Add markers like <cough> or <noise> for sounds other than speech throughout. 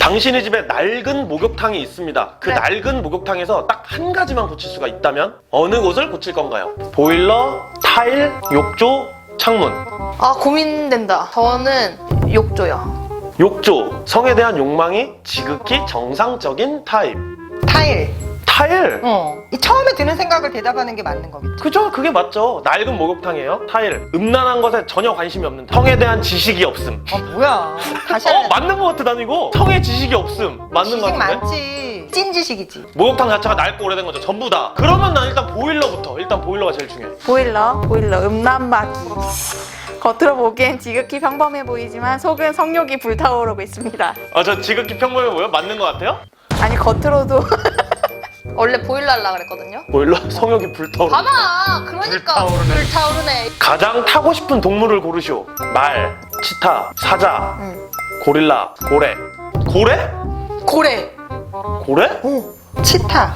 당신의 집에 낡은 목욕탕이 있습니다. 그 네. 낡은 목욕탕에서 딱 한 가지만 고칠 수가 있다면 어느 곳을 고칠 건가요? 보일러, 타일, 욕조, 창문. 아 고민된다. 저는 욕조요. 욕조. 성에 대한 욕망이 지극히 정상적인 타입. 타일. 타일. 어. 이 처음에 드는 생각을 대답하는 게 맞는 거겠죠. 그죠? 그게 맞죠. 낡은 목욕탕이에요. 타일. 음란한 것에 전혀 관심이 없는. 성에 대한 지식이 없음. 어 뭐야. 다시 어 맞는 것 같아 난 이거. 성에 지식이 없음. 맞는 것 지식 같은데. 많지. 찐 지식이지. 목욕탕 자체가 낡고 오래된 거죠. 전부 다. 그러면 난 일단 보일러부터. 일단 보일러가 제일 중요해. 보일러, 보일러, 음란마귀. 겉으로 보기엔 지극히 평범해 보이지만 속은 성욕이 불타오르고 있습니다. 아 저 지극히 평범해 보여? 맞는 것 같아요? 아니 겉으로도 <laughs> 원래 보일러 하려고 그랬거든요. 보일러 <laughs> 성욕이 불타오르. 봐봐. 그러니까 불타오르네. 불타오르네. 가장 타고 싶은 동물을 고르시오. 말, 치타, 사자, 응. 고릴라, 고래. 고래? 고래. 고래? 치타.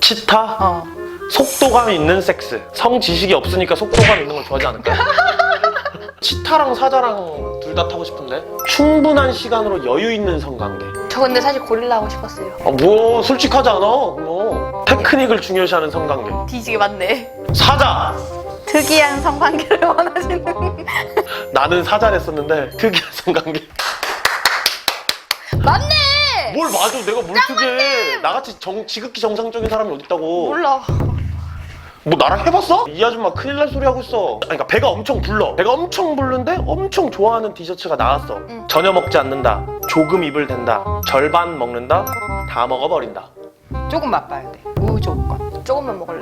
치타? 어. 속도감 있는 섹스. 성 지식이 없으니까 속도감 있는 걸 좋아하지 않을까? <laughs> 치타랑 사자랑 둘 다 타고 싶은데 충분한 시간으로 여유 있는 성관계. 저 근데 사실 고릴라 하고 싶었어요. 아, 뭐 솔직하지 않아? 뭐 테크닉을 중요시하는 성관계. 뒤지게 맞네. 사자. 특이한 성관계를 원하시는 나는 사자를 했었는데 특이한 성관계. 맞네. 뭘 맞아? 내가 뭘 특이해? 나같이 정, 지극히 정상적인 사람이 어딨다고? 몰라. 뭐 나랑 해봤어? 이 아줌마 큰일 날 소리 하고 있어. 아니, 그러니까 배가 엄청 불러. 배가 엄청 부르는데 엄청 좋아하는 디저트가 나왔어. 응. 전혀 먹지 않는다. 조금 입을 댄다. 절반 먹는다. 다 먹어버린다. 조금 맛봐야 돼. 무조건. 조금만 먹을래.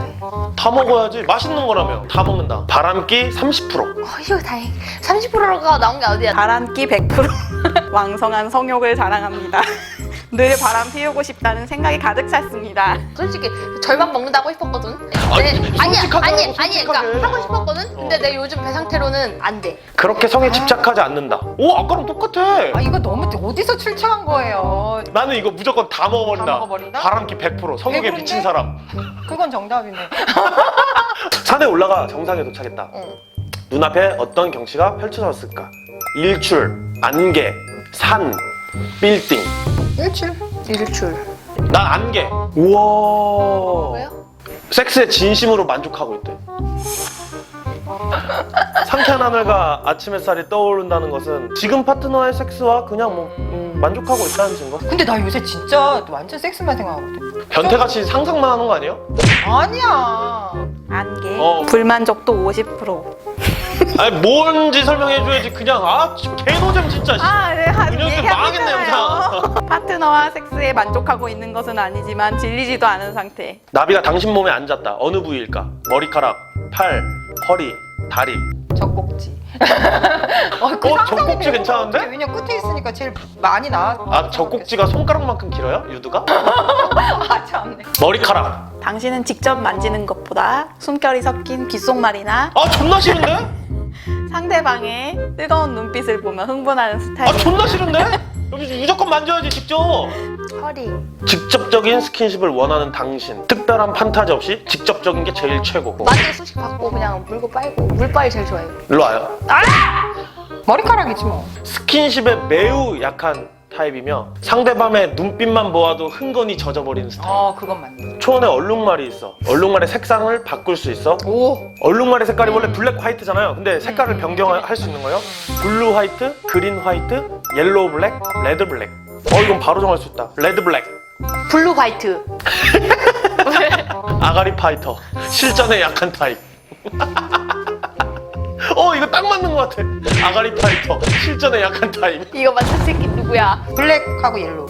다 먹어야지. 맛있는 거라며. 다 먹는다. 바람기 30%. 어, 이거 다행. 30%가 나온 게 어디야? 바람기 100% <laughs> 왕성한 성욕을 자랑합니다. <laughs> 늘 바람 피우고 싶다는 생각이 가득 찼습니다. 솔직히 절반 먹는다고 싶었거든. 아니, 네, 아니야, 솔직하게 아니, 아니, 솔직하게. 그러니까 하고 싶었거든. 근데 어. 내 요즘 배 상태로는 안 돼. 그렇게 성에 집착하지 않는다. 오, 아까랑 똑같아. 아 이거 너무 어디서 출처한 거예요. 나는 이거 무조건 다 먹어버린다. 다 먹어버린다? 바람기 100%. 성욕에 배부른데? 미친 사람. 그건 정답이네. <laughs> 산에 올라가 정상에 도착했다. 응. 눈앞에 어떤 경치가 펼쳐졌을까? 일출, 안개, 산, 빌딩. 일출. 일출. 난 안개. 우와. 왜요? 섹스에 진심으로 만족하고 있대. 상쾌한 하늘과 아침 햇살이 떠오른다는 것은 지금 파트너의 섹스와 그냥 뭐 음, 만족하고 있다는 증거. 근데 나 요새 진짜 완전 섹스만 생각하거든. 변태같이 상상만 하는 거 아니에요? 아니야. 안개. 어. 불만족도 50%. 아니 뭔지 설명해줘야지 그냥 아 개노잼 진짜. 씨. 아, 네, 한 그녀들 얘기하고 망했네, 있잖아요. 파트너와 섹스에 만족하고 있는 것은 아니지만 질리지도 않은 상태. 나비가 당신 몸에 앉았다. 어느 부위일까? 머리카락, 팔, 허리, 다리. 젖꼭지. <laughs> 어, 그 어, 상상이 젖꼭지 되는 괜찮은데? 것 같아. 왜냐 끝에 있으니까 제일 많이 나와. 아 젖꼭지가 손가락만큼 길어요? 유두가? <laughs> 아 참네. 머리카락. 당신은 직접 만지는 것보다 숨결이 섞인 귓속말이나 아 존나 싫은데? <laughs> 상대방의 뜨거운 눈빛을 보면 흥분하는 아 스타일. 존나 싫은데? 여기 무조건 만져야지 직접. 허리. 직접적인 스킨십을 원하는 당신. 특별한 판타지 없이 직접적인 게 제일 최고. 만지고 수식 받고 그냥 물고 빨고 물빨이 제일 좋아요. 일로 와요. 머리카락이지 뭐. 스킨십에 매우 약한 타입이며 상대방의 눈빛만 보아도 흥건히 젖어버리는 스타일. 어 그건 맞네. 초원에 얼룩말이 있어. 얼룩말의 색상을 바꿀 수 있어. 오. 얼룩말의 색깔이 원래 블랙 화이트잖아요. 근데 색깔을 음. 변경할 수 있는 거예요. 블루 화이트, 그린 화이트, 옐로우 블랙, 레드 블랙. 어 이건 바로 정할 수 있다. 레드 블랙. 블루 화이트. <laughs> 아가리 파이터. 실전에 약한 타입. <laughs> 어 이거 딱 맞는 것 같아. 아가리 파이터. 실전에 약한 타입. <laughs> 이거 맞는 새끼 누구야? 블랙하고 옐로우.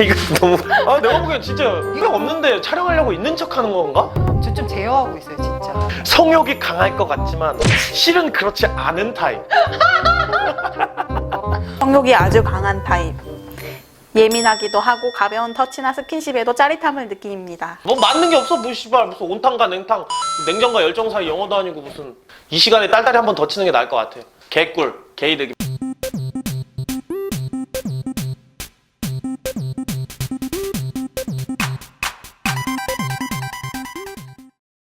이거 너무. 아 내가 보기엔 진짜 이게 없는데 촬영하려고 있는 척하는 건가? 저 좀 제어하고 있어요 진짜. 성욕이 강할 것 같지만 실은 그렇지 않은 타입. 성욕이 아주 강한 타입. 예민하기도 하고 가벼운 터치나 스킨십에도 짜릿함을 느낍니다. 뭐 맞는 게 없어 뭐 씨발. 무슨 온탕과 냉탕 냉정과 열정 사이 영어도 아니고 무슨 이 시간에 딸딸이 한번 더 치는 게 나을 것 같아. 개꿀 개이득